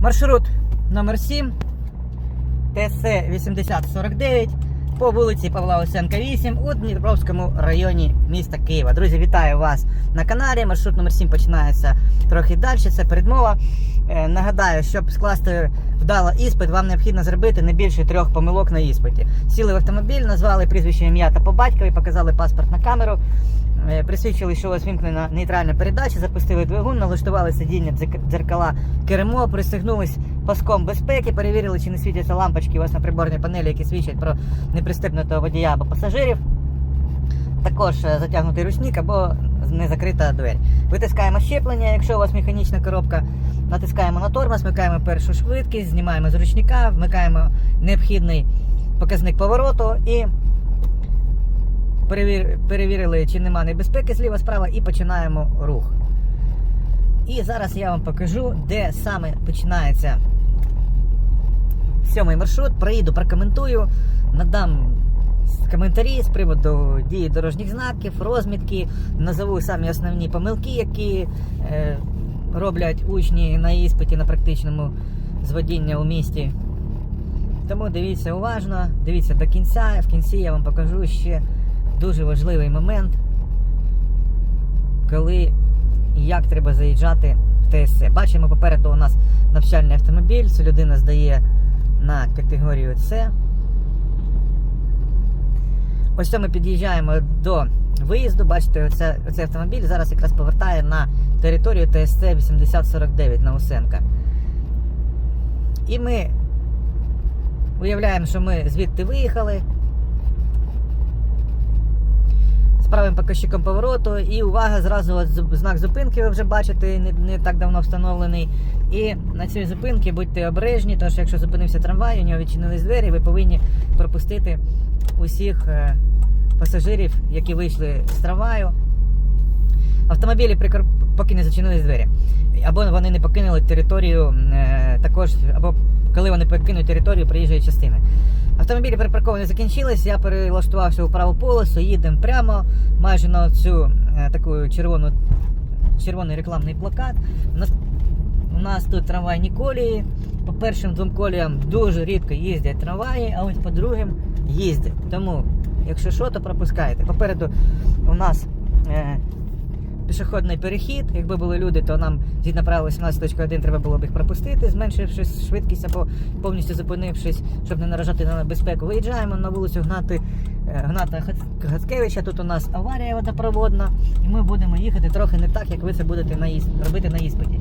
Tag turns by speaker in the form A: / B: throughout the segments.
A: Маршрут номер 7 ТС 8049 по вулиці Павла Осенка 8 у Дніпровському районі міста Києва. Друзі, вітаю вас на каналі. Маршрут номер 7 починається трохи далі. Це передмова. Е, Нагадаю, щоб скласти вдало іспит, вам необхідно зробити не більше трьох помилок на іспиті. Сіли в автомобіль, назвали прізвище ім'я та по батькові, показали паспорт на камеру. Е, Присвідчили, що у вас вимкнена нейтральна передача, запустили двигун, налаштували сидіння дзеркала кермо, пристегнулись паском безпеки, перевірили, чи не світяться лампочки у вас на приборній панелі, які свідчать про непристебнутого водія або пасажирів. Також е, затягнутий ручник або не закрита двері. Витискаємо щеплення, якщо у вас механічна коробка, натискаємо на тормоз, вмикаємо першу швидкість, знімаємо з ручника, вмикаємо необхідний показник повороту і перевір... перевірили, чи нема небезпеки зліва справа, і починаємо рух. І зараз я вам покажу, де саме починається сьомий маршрут. Проїду, прокоментую, надам коментарі з приводу дії дорожніх знаків, розмітки, назову самі основні помилки, які е, роблять учні на іспиті на практичному з водіння у місті. Тому дивіться уважно, дивіться до кінця. В кінці я вам покажу ще дуже важливий момент, коли і як треба заїжджати в ТСЦ. Бачимо, попереду у нас навчальний автомобіль. Ця людина здає на категорію С. Ось це ми під'їжджаємо до виїзду. Бачите, оцей автомобіль зараз якраз повертає на територію ТСЦ 8049 на Усенка. І ми уявляємо, що ми звідти виїхали. З правим показчиком повороту. І увага, зразу знак зупинки ви вже бачите, не, не так давно встановлений. І на цій зупинці будьте обережні, тому що якщо зупинився трамвай, у нього відчинились двері, ви повинні пропустити усіх е, пасажирів, які вийшли з трамваю. Автомобілі, прикор- поки не зачинились двері. Або вони не покинули територію е, також, або коли вони покинуть територію проїжджої частини. Автомобілі припарковані закінчились, я перелаштувався у праву полосу, їдемо прямо майже на цю е, таку червону, червоний рекламний плакат. У нас, у нас тут трамвайні колії. По першим двом коліям дуже рідко їздять трамваї, а ось по другим їздять. Тому, якщо що, то пропускайте. Попереду у нас е, пішохідний перехід. Якби були люди, то нам згідно правил 18.1 треба було б їх пропустити, зменшивши швидкість або повністю зупинившись, щоб не наражати на небезпеку. Виїжджаємо на вулицю Гнати, е, Гната Гацкевича. Тут у нас аварія водопроводна, і ми будемо їхати трохи не так, як ви це будете на ісп- робити на іспиті.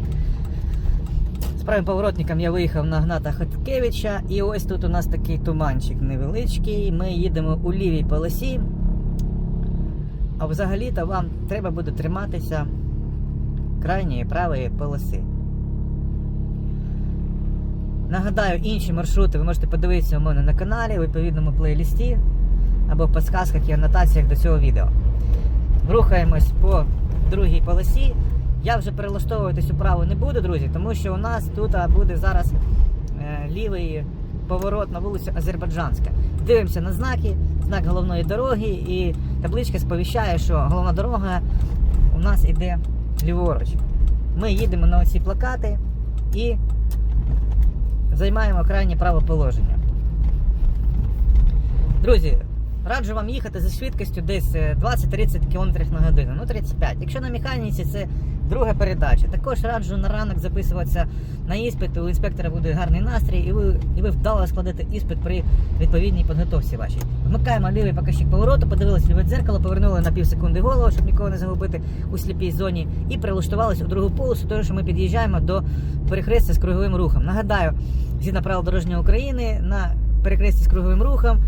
A: З правим поворотником я виїхав на Гната Хаткевича, і ось тут у нас такий туманчик невеличкий. Ми їдемо у лівій полосі. А взагалі-то вам треба буде триматися крайньої правої полоси. Нагадаю, інші маршрути ви можете подивитися у мене на каналі, у відповідному плейлісті або в підсказках і анотаціях до цього відео. Рухаємось по другій полосі. Я вже перелаштовуватись управо не буду, друзі, тому що у нас тут буде зараз е, лівий поворот на вулицю Азербайджанська. Дивимося на знаки, знак головної дороги, і табличка сповіщає, що головна дорога у нас йде ліворуч. Ми їдемо на оці плакати і займаємо крайнє право положення. Друзі, раджу вам їхати зі швидкістю десь е, 20-30 км на годину, ну 35. Якщо на механіці, це друга передача. Також раджу на ранок записуватися на іспит, у інспектора буде гарний настрій, і ви, і ви вдало складете іспит при відповідній підготовці вашій. Вмикаємо лівий показчик повороту, подивилися ліве дзеркало, повернули на пів секунди голову, щоб нікого не загубити у сліпій зоні, і прилаштувалися у другу полосу, тому що ми під'їжджаємо до перехрестя з круговим рухом. Нагадаю, згідно правил дорожньої України на перехресті з круговим рухом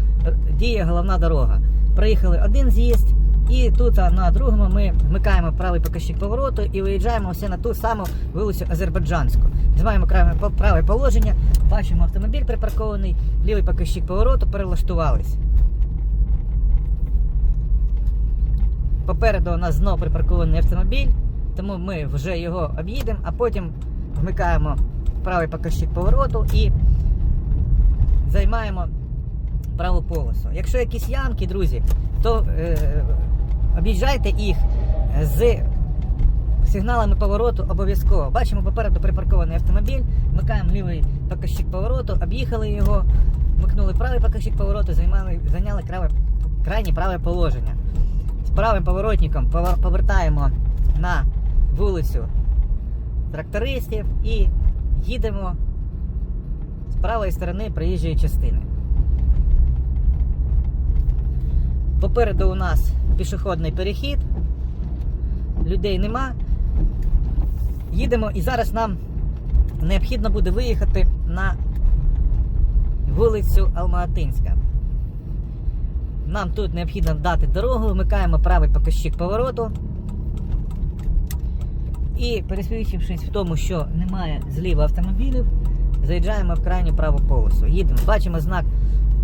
A: діє головна дорога. Проїхали один з'їзд, і тут на другому ми вмикаємо правий показчик повороту і виїжджаємо все на ту саму вулицю Азербайджанську. Знімаємо праве, положення, бачимо автомобіль припаркований, лівий показчик повороту, перелаштувались. Попереду у нас знов припаркований автомобіль, тому ми вже його об'їдемо, а потім вмикаємо правий показчик повороту і займаємо праву полосу. Якщо якісь ямки, друзі, то е, об'їжджайте їх з сигналами повороту обов'язково. Бачимо попереду припаркований автомобіль, вмикаємо лівий показчик повороту, об'їхали його, вмикнули правий показчик повороту, займали, зайняли крайне, крайнє праве положення. З правим поворотником повертаємо на вулицю трактористів і їдемо з правої сторони проїжджої частини. Попереду у нас пішохідний перехід, людей нема. Їдемо і зараз нам необхідно буде виїхати на вулицю Алматинська. Нам тут необхідно дати дорогу, вмикаємо правий показчик повороту. І пересвідчившись в тому, що немає зліва автомобілів, заїжджаємо в крайню праву полосу. Їдемо, бачимо знак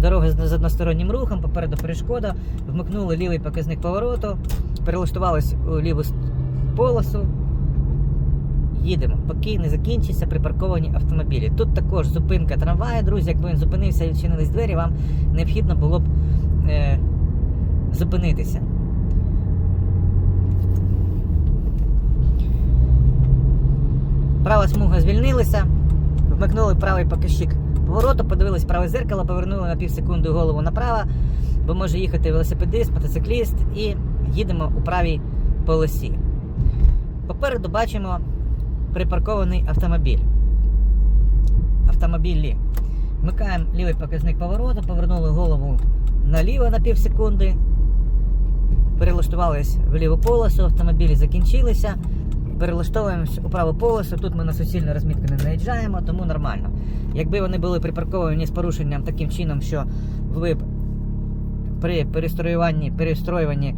A: дороги з одностороннім рухом, попереду перешкода, вмикнули лівий показник повороту, перелаштувались у ліву полосу. Їдемо, поки не закінчиться припарковані автомобілі. Тут також зупинка трамвая, друзі. Якби він зупинився і відчинились двері, вам необхідно було б е, зупинитися. Права смуга звільнилася, вмикнули правий показчик повороту, подивились праве зеркало, повернули на пів секунди голову направо, бо може їхати велосипедист, мотоцикліст і їдемо у правій полосі. Попереду бачимо припаркований автомобіль. Автомобілі. Вмикаємо лівий показник повороту, повернули голову наліво на пів секунди. Перелаштувались в ліву полосу, автомобілі закінчилися. Перелаштовуємось у праву полосу. Тут ми на суцільну розмітку не наїжджаємо, тому нормально. Якби вони були припарковані з порушенням таким чином, що ви б при перестроюванні, перестроюванні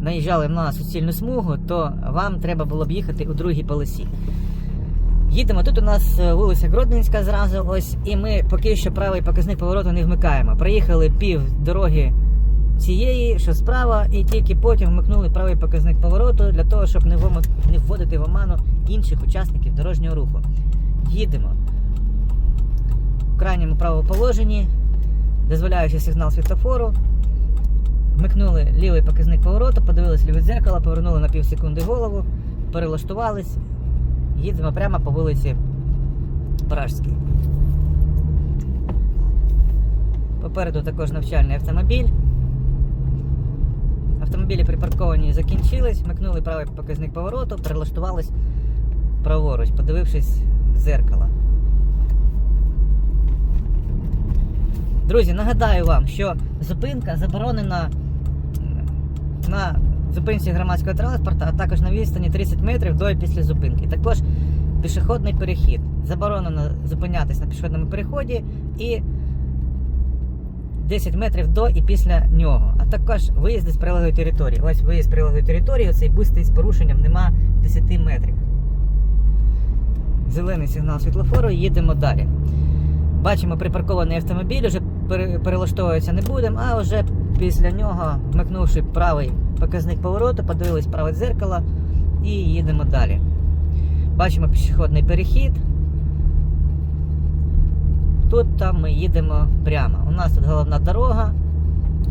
A: наїжджали на суцільну смугу, то вам треба було б їхати у другій полосі. Їдемо. Тут у нас е, вулиця Гродненська зразу ось, і ми поки що правий показник повороту не вмикаємо. Проїхали пів дороги цієї, що справа, і тільки потім вмикнули правий показник повороту для того, щоб не, вводити в оману інших учасників дорожнього руху. Їдемо. В крайньому правому положенні, дозволяючи сигнал світлофору. Вмикнули лівий показник повороту, подивились ліве дзеркало, повернули на пів секунди голову, перелаштувались. Їдемо прямо по вулиці Пражській. Попереду також навчальний автомобіль. Автомобілі припарковані закінчились, вмикнули правий показник повороту, перелаштувались праворуч, подивившись в дзеркало. Друзі, нагадаю вам, що зупинка заборонена на зупинці громадського транспорту, а також на відстані 30 метрів до і після зупинки. Також пішохідний перехід. Заборонено зупинятись на пішохідному переході і 10 метрів до і після нього. А також виїзди з прилеглої території. Ось виїзд з прилеглої території, цей буст стоїть з порушенням нема 10 метрів. Зелений сигнал світлофору, їдемо далі. Бачимо припаркований автомобіль, вже перелаштовуватися не будемо, а вже після нього, вмикнувши правий показник повороту, подивились праве дзеркало і їдемо далі. Бачимо пішохідний перехід. Тут там ми їдемо прямо. У нас тут головна дорога,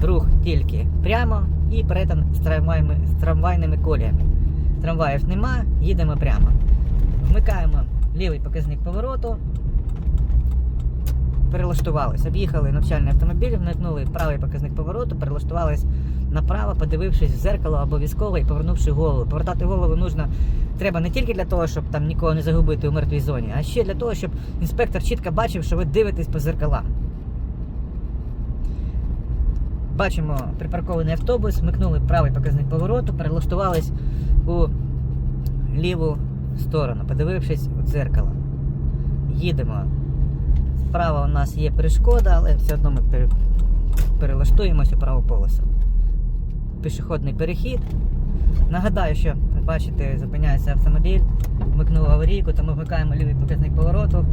A: рух тільки прямо і перетин з трамвайними, з трамвайними коліями. Трамваїв нема, їдемо прямо. Вмикаємо лівий показник повороту. Перелаштувались, об'їхали навчальний автомобіль, вмикнули правий показник повороту, перелаштувались направо, подивившись в зеркало обов'язково і повернувши голову. Повертати голову нужно, треба не тільки для того, щоб там нікого не загубити у мертвій зоні, а ще для того, щоб інспектор чітко бачив, що ви дивитесь по зеркалам. Бачимо припаркований автобус, вмикнули правий показник повороту, перелаштувались у ліву сторону, подивившись у дзеркало. Їдемо. Справа у нас є перешкода, але все одно ми перелаштуємося праву полосу. Пішохідний перехід. Нагадаю, що бачите, зупиняється автомобіль, вмикнув аварійку, тому вмикаємо лівий показник повороту.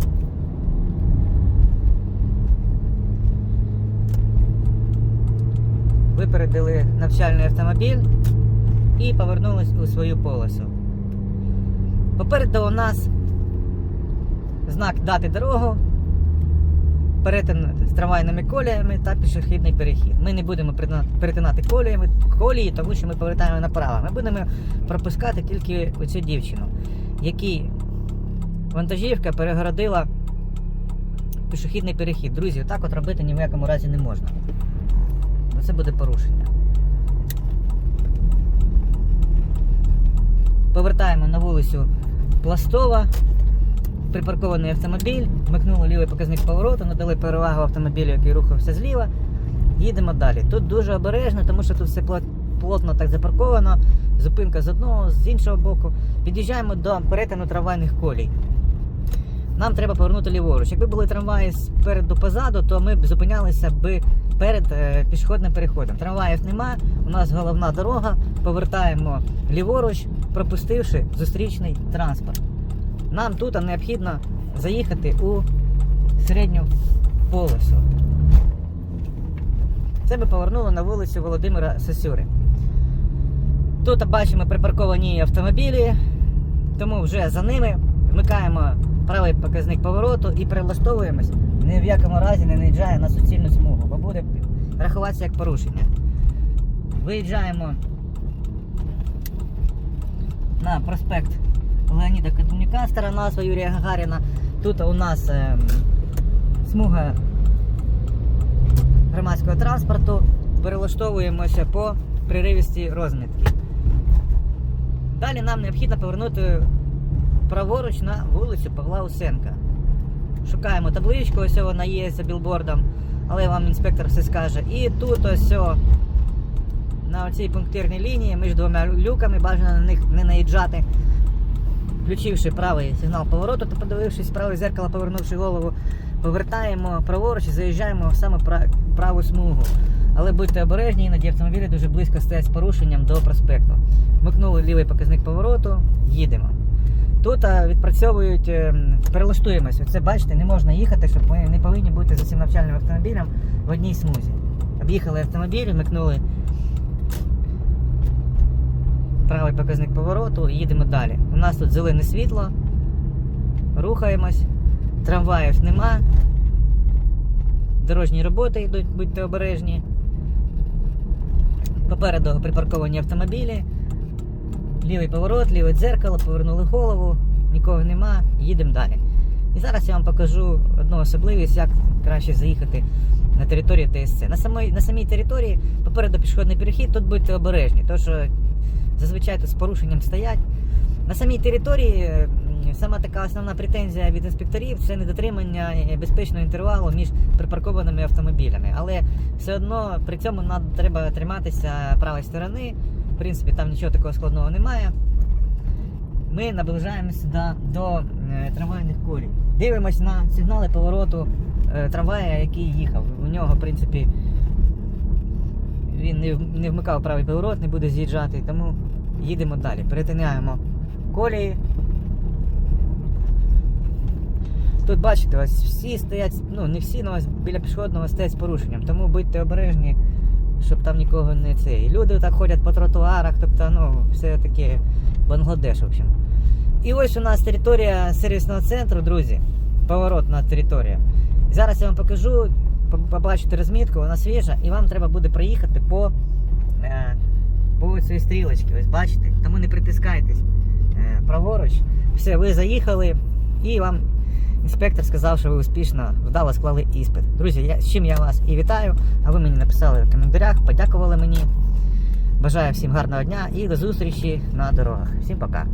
A: Випередили навчальний автомобіль і повернулись у свою полосу. Попереду у нас знак дати дорогу. Перетин з трамвайними коліями та пішохідний перехід. Ми не будемо перетинати коліями, колії, тому що ми повертаємо направо. Ми будемо пропускати тільки оцю дівчину, якій вантажівка перегородила пішохідний перехід. Друзі, отак от робити ні в якому разі не можна. Бо це буде порушення. Повертаємо на вулицю Пластова. Припаркований автомобіль, вмикнули лівий показник повороту, надали перевагу автомобілю, який рухався зліва. Їдемо далі. Тут дуже обережно, тому що тут все плотно так запарковано. Зупинка з одного, з іншого боку. Під'їжджаємо до перетину трамвайних колій. Нам треба повернути ліворуч. Якби були трамваї спереду позаду, то ми б зупинялися б перед е, пішохідним переходом. Трамваїв нема, у нас головна дорога, повертаємо ліворуч, пропустивши зустрічний транспорт. Нам тут необхідно заїхати у середню полосу. Це би повернуло на вулицю Володимира Сосюри. Тут бачимо припарковані автомобілі, тому вже за ними вмикаємо правий показник повороту і перелаштовуємось. Ні в якому разі не наїжджає на суцільну смугу, бо буде рахуватися як порушення. Виїжджаємо на проспект Леоніда Катунюка, стара назва Юрія Гагаріна. Тут у нас е, смуга громадського транспорту. Перелаштовуємося по приривісті розмітки. Далі нам необхідно повернути праворуч на вулицю Павла Усенка. Шукаємо табличку, ось вона є за білбордом, але вам інспектор все скаже. І тут ось на цій пунктирній лінії між двома люками бажано на них не наїжджати. Включивши правий сигнал повороту та подивившись праве зеркало, повернувши голову, повертаємо праворуч і заїжджаємо саме пра- праву смугу. Але будьте обережні, іноді автомобілі дуже близько стоять з порушенням до проспекту. Вмикнули лівий показник повороту, їдемо. Тут відпрацьовують, е, перелаштуємось. Оце бачите, не можна їхати, щоб ми не повинні бути за цим навчальним автомобілем в одній смузі. Об'їхали автомобіль, вмикнули правий показник повороту і їдемо далі. У нас тут зелене світло, рухаємось, трамваїв нема, дорожні роботи йдуть, будьте обережні. Попереду припарковані автомобілі, лівий поворот, ліве дзеркало, повернули голову, нікого нема, їдемо далі. І зараз я вам покажу одну особливість, як краще заїхати на територію ТСЦ. На самій, на самій території попереду пішохідний перехід, тут будьте обережні, тому що зазвичай тут з порушенням стоять. На самій території м, сама така основна претензія від інспекторів це недотримання е, безпечного інтервалу між припаркованими автомобілями. Але все одно при цьому треба триматися правої сторони. В принципі, там нічого такого складного немає. Ми наближаємося до, до е, трамвайних колій. Дивимось на сигнали повороту е, трамвая, який їхав. У нього, в принципі, він не, не вмикав правий поворот, не буде з'їжджати, тому їдемо далі. Перетинаємо колії. Тут бачите, ось всі стоять, ну не всі, але біля пішохідного стоять з порушенням, тому будьте обережні, щоб там нікого не це. І люди так ходять по тротуарах, тобто, ну, все таке Бангладеш, в общем. І ось у нас територія сервісного центру, друзі. Поворотна територія. Зараз я вам покажу, по- побачите розмітку, вона свіжа, і вам треба буде проїхати по, е, по цій стрілочці. Ось бачите? Тому не притискайтесь е, праворуч. Все, ви заїхали, і вам інспектор сказав, що ви успішно вдало склали іспит. Друзі, я, з чим я вас і вітаю. А ви мені написали в коментарях, подякували мені. Бажаю всім гарного дня і до зустрічі на дорогах. Всім пока.